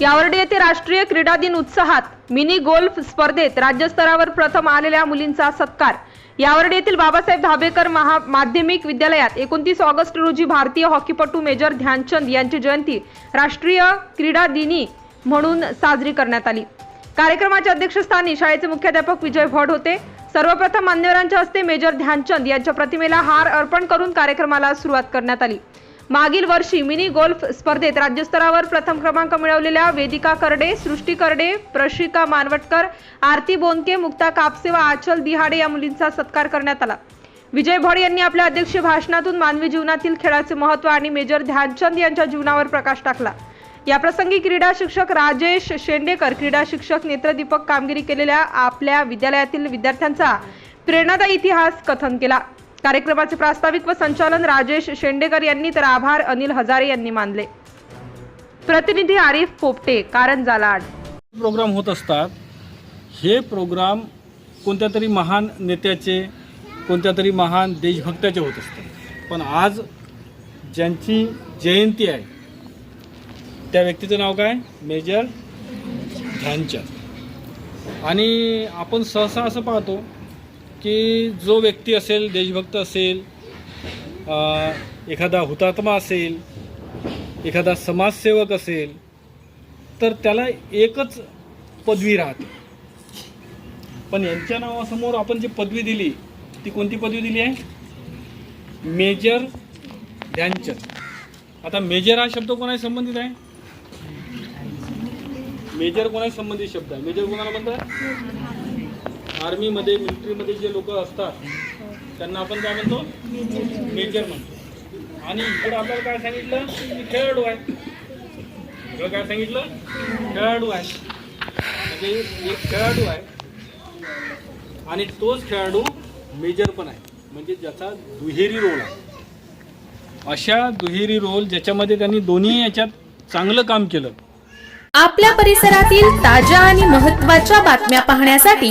यावर्डे येथे राष्ट्रीय क्रीडा दिन उत्साहात मिनी गोल्फ स्पर्धेत राज्यस्तरावर प्रथम आलेल्या मुलींचा सत्कार. यावर्डे येथील बाबासाहेब धाबेकर महा माध्यमिक विद्यालयात एकोणतीस ऑगस्ट रोजी भारतीय हॉकीपटू मेजर ध्यानचंद यांची जयंती राष्ट्रीय क्रीडा दिनी म्हणून साजरी करण्यात आली. कार्यक्रमाच्या अध्यक्षस्थानी शाळेचे मुख्याध्यापक विजय भट होते. सर्वप्रथम मान्यवरांच्या हस्ते मेजर ध्यानचंद यांच्या प्रतिमेला हार अर्पण करून कार्यक्रमाला सुरुवात करण्यात आली. मागील वर्षी मिनी गोल्फ स्पर्धेत राज्यस्तरावर प्रथम क्रमांक मिळवलेल्या वेदिका करडे सृष्टी करडे प्रशिका मानवटकर आरती बोनके मुक्ता कापसे व आचल दिहाडे या मुलींचा सत्कार करण्यात आला. विजय भड यांनी आपल्या अध्यक्षीय भाषणातून मानवी जीवनातील खेळाचे महत्त्व आणि मेजर ध्यानचंद यांच्या जीवनावर प्रकाश टाकला. याप्रसंगी क्रीडा शिक्षक राजेश शेंडेकर क्रीडा शिक्षक नेत्रदीपक कामगिरी केलेल्या आपल्या विद्यालयातील विद्यार्थ्यांचा प्रेरणादायी इतिहास कथन केला. कार्यक्रमाचे प्रास्ताविक व संचालन राजेश शेंडेकर यांनी तर आभार अनिल हजारे यांनी मानले. प्रतिनिधी आरिफ पोपटे कारण जालाड. प्रोग्राम होत असतात. हे प्रोग्राम कोणत्या तरी महान नेत्याचे कोणत्या तरी महान देशभक्ताचे होत असतात. पण आज ज्यांची जयंती आहे त्या व्यक्तीचं नाव काय? मेजर ध्यानचंद. आणि आपण सहसा असं पाहतो की जो व्यक्ती असेल देशभक्त असेल एखादा हुतात्मा असेल एखादा समाजसेवक असेल तर त्याला एकच पदवी राहते. पण यांच्या नावासमोर आपण जी पदवी दिली ती कोणती पदवी दिली आहे? मेजर ध्यानचंद. आता मेजर हा शब्द कोणाशी संबंधित आहे? मेजर कोणाशी संबंधित शब्द आहे? मेजर कोणाला म्हणतात? आर्मीमध्ये मिलिटरीमध्ये जे लोक असतात त्यांना आपण काय म्हणतो? मेजर म्हणतो. आणि इकडं आपल्याला काय सांगितलं? की खेळाडू आहे इकडं काय सांगितलं? खेळाडू आहे म्हणजे एक खेळाडू आहे. आणि तोच खेळाडू मेजर पण आहे. म्हणजे ज्याचा दुहेरी रोल आहे. अशा दुहेरी रोल ज्याच्यामध्ये त्यांनी दोन्ही याच्यात चांगलं काम केलं. आपल्या परिसरातील ताज्या आणि महत्त्वाच्या बातम्या पाहण्यासाठी